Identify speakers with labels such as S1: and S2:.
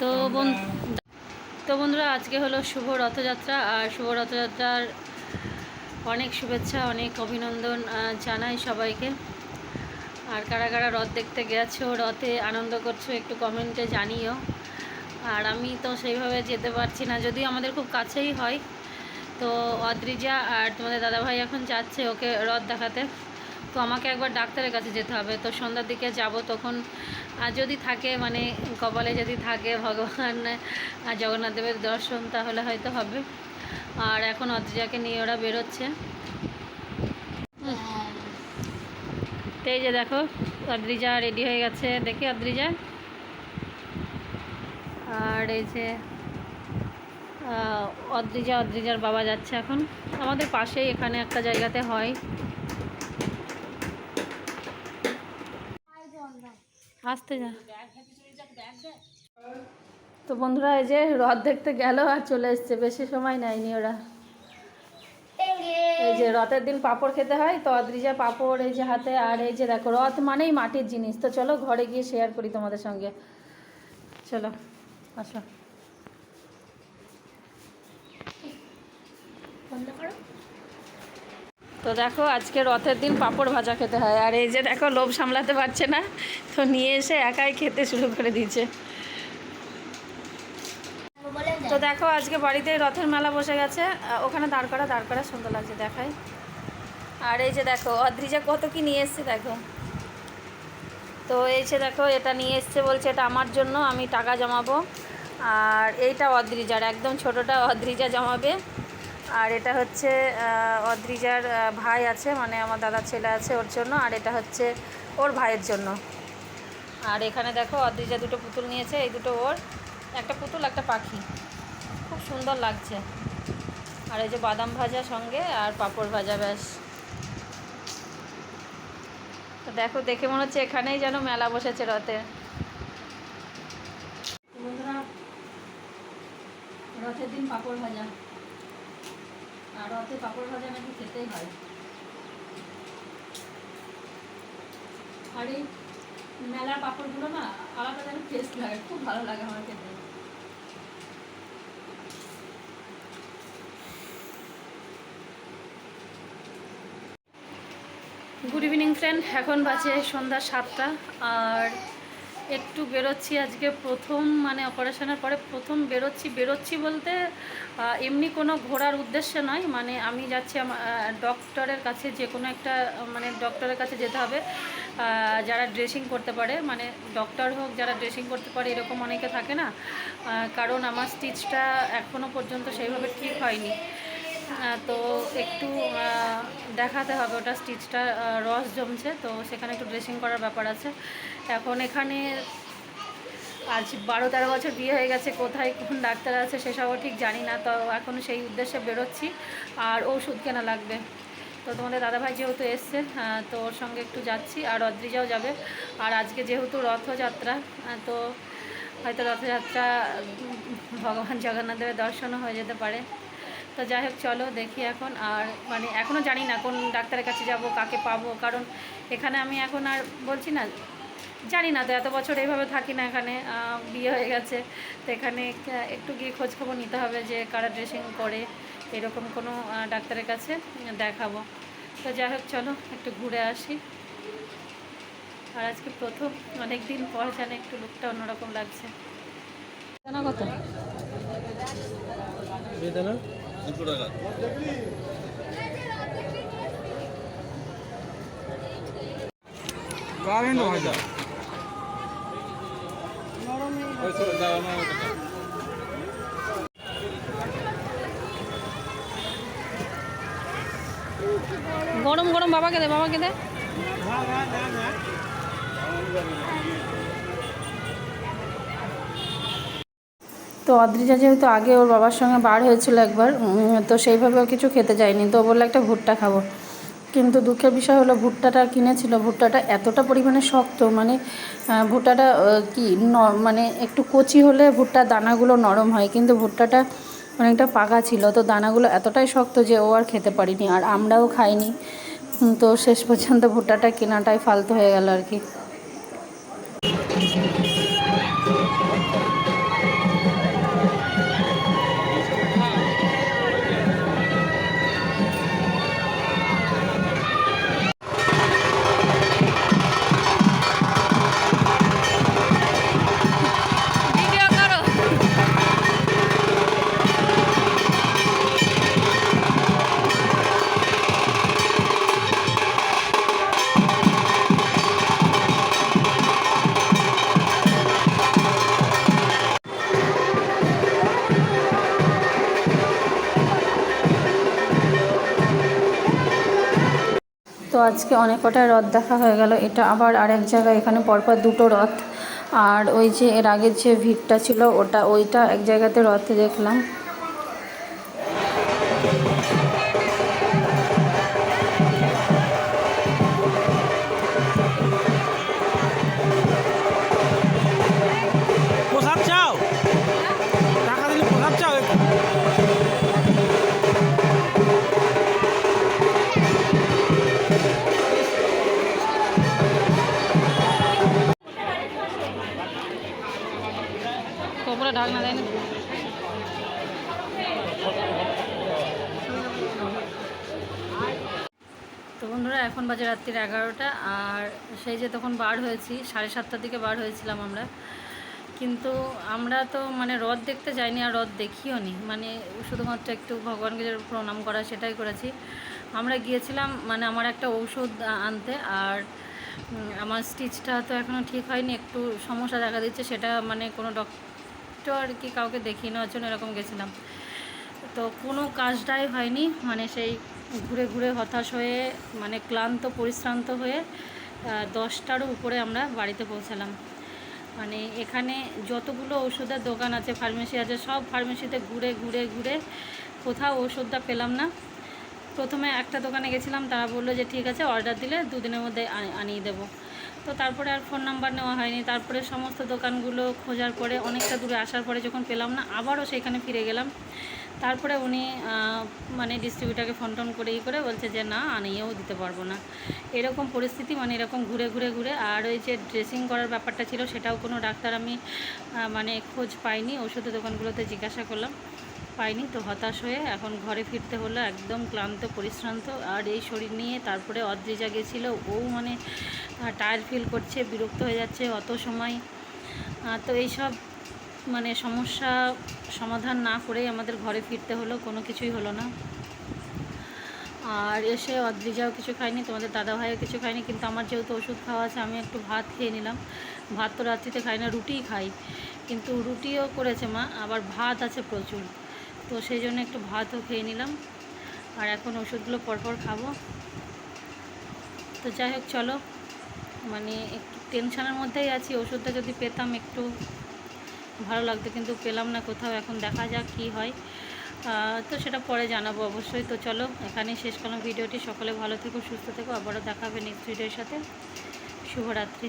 S1: তো তো বন্ধুরা, আজকে হলো শুভ রথযাত্রা, আর শুভ রথযাত্রার অনেক শুভেচ্ছা, অনেক অভিনন্দন জানাই সবাইকে। আর কারা কারা রথ দেখতে গেছো, রথে আনন্দ করছ, একটু কমেন্টে জানিও। আর আমি তো সেইভাবে যেতে পারছি না, যদিও আমাদের খুব কাছেই হয়। তো অদ্রিজা আর তোমাদের দাদাভাই এখন যাচ্ছে ওকে রথ দেখাতে। তো আমাকে একবার ডাক্তারের কাছে যেতে হবে। তো সন্ধ্যার দিকে যাব তখন আর যদি থাকে মানে কপালে যদি থাকে ভগবান, আর জগন্নাথ দেবের দর্শন, তাহলে হয়তো হবে। আর এখন অদ্রিজাকে নিয়ে ওরা বেরোচ্ছে। এই যে দেখো, অদ্রিজা রেডি হয়ে গেছে। দেখি অদ্রিজা। আর এই যে অদ্রিজা, অদ্রিজার বাবা যাচ্ছে এখন। আমাদের পাশেই এখানে একটা জায়গাতে হয়। আসতে যা। তো বন্ধুরা, এই যে রথ দেখতে গেল আর চলে এসছে। বেশি সময় নেয়নি ওরা। এই যে রথের দিন পাপড় খেতে হয়, তো অদ্রিজা পাপড় এই যে হাতে, আর এই যে দেখো রথ মানেই মাটির জিনিস। তো চলো ঘরে গিয়ে শেয়ার করি তোমাদের সঙ্গে। চলো, আসো। তো দেখো, আজকে রথের দিন পাঁপড় ভাজা খেতে হয়। আর এই যে দেখো, লোভ সামলাতে পারছে না। তো নিয়ে এসে একাই খেতে শুরু করে দিয়েছে। তো দেখো, আজকে বাড়িতে রথের মেলা বসে গেছে। ওখানে দাঁড় করা দাঁড় করা সুন্দর লাগছে দেখাই আর এই যে দেখো, অদ্রিজা কত কি নিয়ে এসছে দেখো। তো এই যে দেখো, এটা নিয়ে এসছে বলছে, এটা আমার জন্য, আমি টাকা জমাবো। আর এইটা অদ্রিজার, একদম ছোটোটা অদ্রিজা জমাবে। আর এটা হচ্ছে অদ্রিজার ভাই আছে মানে আমার দাদার ছেলে আছে ওর জন্য, আর এটা হচ্ছে ওর ভাইয়ের জন্য। আর এখানে দেখো, অদ্রিজা দুটো পুতুল নিয়েছে, এই দুটো ওর, একটা পুতুল, একটা পাখি। খুব সুন্দর লাগছে। আর এই যে বাদাম ভাজা সঙ্গে, আর পাঁপড় ভাজা, ব্যাস। তো দেখো, দেখে মনে হচ্ছে এখানেই যেন মেলা বসেছে রথে রথের দিন পাঁপড় ভাজা। আর পাঁপড় ভাজা নাকি খেতেই হয়। আর এই মেলার পাঁপড়গুলো না আলাদা যেন টেস্ট লাগে, খুব ভালো লাগে আমার খেতে। গুড ইভিনিং ফ্রেন্ড এখন বাজে সন্ধ্যা সাতটা, আর একটু বেরোচ্ছি আজকে প্রথম মানে অপারেশনের পরে প্রথম বেরোচ্ছি বেরোচ্ছি বলতে এমনি কোনো ঘোরার উদ্দেশ্যে নয় মানে আমি যাচ্ছি আমার ডক্টরের কাছে যে কোনো একটা মানে ডক্টরের কাছে যেতে হবে যারা ড্রেসিং করতে পারে মানে ডক্টর হোক যারা ড্রেসিং করতে পারে, এরকম অনেকে থাকে না কারণ আমার স্টিচটা এখনও পর্যন্ত সেইভাবে ঠিক হয়নি। তো একটু দেখাতে হবে। ওটা স্টিচটা রস জমছে তো সেখানে একটু ড্রেসিং করার ব্যাপার আছে। এখন এখানে আজ বারো তেরো বছর বিয়ে হয়ে গেছে কোথায় কোন ডাক্তার আছে সেসবও ঠিক জানি না তো এখন সেই উদ্দেশ্যে বেরোচ্ছি। আর ওষুধ কেনা লাগবে। তো তোমাদের দাদাভাই যেহেতু এসছে আহ, তো ওর সঙ্গে একটু যাচ্ছি আর অদ্রিজাও যাবে। আর আজকে যেহেতু রথযাত্রা তো হয়তো রথযাত্রা ভগবান জগন্নাথদেবের দর্শনও হয়ে যেতে পারে। তো যাই হোক চলো দেখি এখন আর মানে এখনও জানি না কোন ডাক্তারের কাছে যাব কাকে পাবো। কারণ এখানে আমি এখন আর বলছি না জানি না তো এত বছর এইভাবে থাকি না এখানে বিয়ে হয়ে গেছে। তো এখানে একটু গিয়ে খোঁজখবর নিতে হবে যে কারা ড্রেসিং করে এরকম কোনো ডাক্তারের কাছে দেখাবো। তো যাই হোক চলো একটু ঘুরে আসি। আর আজকে প্রথম অনেক দিন পর জানে একটু লুকটা অন্যরকম লাগছে। জানা কত?
S2: বেদানা?
S3: দুশো টাকা।
S2: ভাজা।
S1: গরম গরম বাবাকে দে বাবাকে দে। তো অদ্রিজা যেহেতু আগে ওর বাবার সঙ্গে বার হয়েছিল একবার তো সেইভাবেও কিছু খেতে যায়নি। তো বলল, একটা ভুট্টা খাব। কিন্তু দুঃখের বিষয় হলো, ভুট্টাটা কিনেছিল, ভুট্টাটা এতটা পরিমাণে শক্ত মানে ভুট্টাটা কি মানে একটু কচি হলে ভুট্টার দানাগুলো নরম হয়, কিন্তু ভুট্টাটা অনেকটা পাকা ছিল, তো দানাগুলো এতটাই শক্ত যে ও আর খেতে পারিনি, আর আমরাও খাইনি। তো শেষ পর্যন্ত ভুট্টাটা কেনাটাই ফালতু হয়ে গেল আর কি। আজকে অনেক কটায় রথ দেখা হয়ে গেল। এটা আবার আরেক জায়গায়, এখানে পরপর দুটো রথ। আর ওই যে এর আগের যে ভিড়টা ছিল, ওটা ওইটা এক জায়গাতে রথে দেখলাম। বন্ধুরা, এখন বাজে রাত্রির এগারোটা, আর সেই যে তখন বার হয়েছি, সাড়ে সাতটার দিকে বার হয়েছিলাম আমরা। কিন্তু আমরা তো মানে রথ দেখতে যাইনি আর রথ দেখিও নি। মানে শুধুমাত্র একটু ভগবানকে যে প্রণাম করা, সেটাই করেছি। আমরা গিয়েছিলাম মানে আমার একটা ঔষধ আনতে, আর আমার স্টিচটা তো এখনও ঠিক হয়নি, একটু সমস্যা দেখা দিচ্ছে, সেটা মানে কোনো ডক্টর কি কাউকে দেখিয়ে নেওয়ার জন্য এরকম গেছিলাম। তো কোনো কাজটাই হয়নি মানে সেই ঘুরে ঘুরে হতাশ হয়ে মানে ক্লান্ত, পরিশ্রান্ত হয়ে দশটার উপরে আমরা বাড়িতে পৌঁছালাম। মানে এখানে যতগুলো ওষুধের দোকান আছে ফার্মেসি আছে, সব ফার্মেসিতে ঘুরে ঘুরে ঘুরে কোথাও ওষুধটা পেলাম না। প্রথমে একটা দোকানে গেছিলাম, তারা বলল যে, ঠিক আছে অর্ডার দিলে দুদিনের মধ্যে আনি- আনিয়ে দেবো। তো তারপরে আর ফোন নাম্বার নেওয়া হয়নি। তারপরে সমস্ত দোকানগুলো খোঁজার পরে অনেকটা দূরে আসার পরে যখন পেলাম না, আবারও সেখানে ফিরে গেলাম। তারপরে উনি মানে ডিস্ট্রিবিউটারকে ফোন টোন করে ই করে বলছে যে, না, আনিয়েও দিতে পারব না। এরকম পরিস্থিতি মানে এরকম ঘুরে ঘুরে ঘুরে। আর ওই যে ড্রেসিং করার ব্যাপারটা ছিল, সেটাও কোনো ডাক্তার আমি মানে খোঁজ পাইনি। ওষুধের দোকানগুলোতে জিজ্ঞাসা করলাম। পাইনি তো হতাশ হয়ে এখন ঘরে ফিরতে হলো একদম ক্লান্ত, পরিশ্রান্ত। আর এই শরীর নিয়ে তারপরে অদ্রিজা গেছিল। ও মানে টায়ার ফিল করছে, বিরক্ত হয়ে যাচ্ছে অত সময়। তো এইসব মানে সমস্যা সমাধান না করেই আমাদের ঘরে ফিরতে হলো, কোনো কিছুই হলো না। আর এসে অদ্রিজাও কিছু খাইনি তোমাদের দাদা ভাইও কিছু খায়নি, কিন্তু আমার যেহেতু ওষুধ খাওয়া আছে, আমি একটু ভাত খেয়ে নিলাম। ভাত তো রাত্রিতে খাই না, রুটিই খাই। কিন্তু রুটিও করেছে মা, আবার ভাত আছে প্রচুর। তো সেই জন্য একটু ভাতও খেয়ে নিলাম। আর এখন ওষুধগুলো পরপর খাব। তো যাই হোক, চলো। মানে একটু টেনশনের মধ্যেই আছি। ওষুধটা যদি পেতাম একটু ভালো লাগতো, কিন্তু পেলাম না কোথাও। এখন দেখা যাক কী হয়। তো সেটা পরে জানাব অবশ্যই। তো চলো, এখানেই শেষ করলাম ভিডিওটি। সকলে ভালো থেকো, সুস্থ থেকো। আবারও দেখাবে নেক্সট ভিডিওর সাথে। শুভরাত্রি।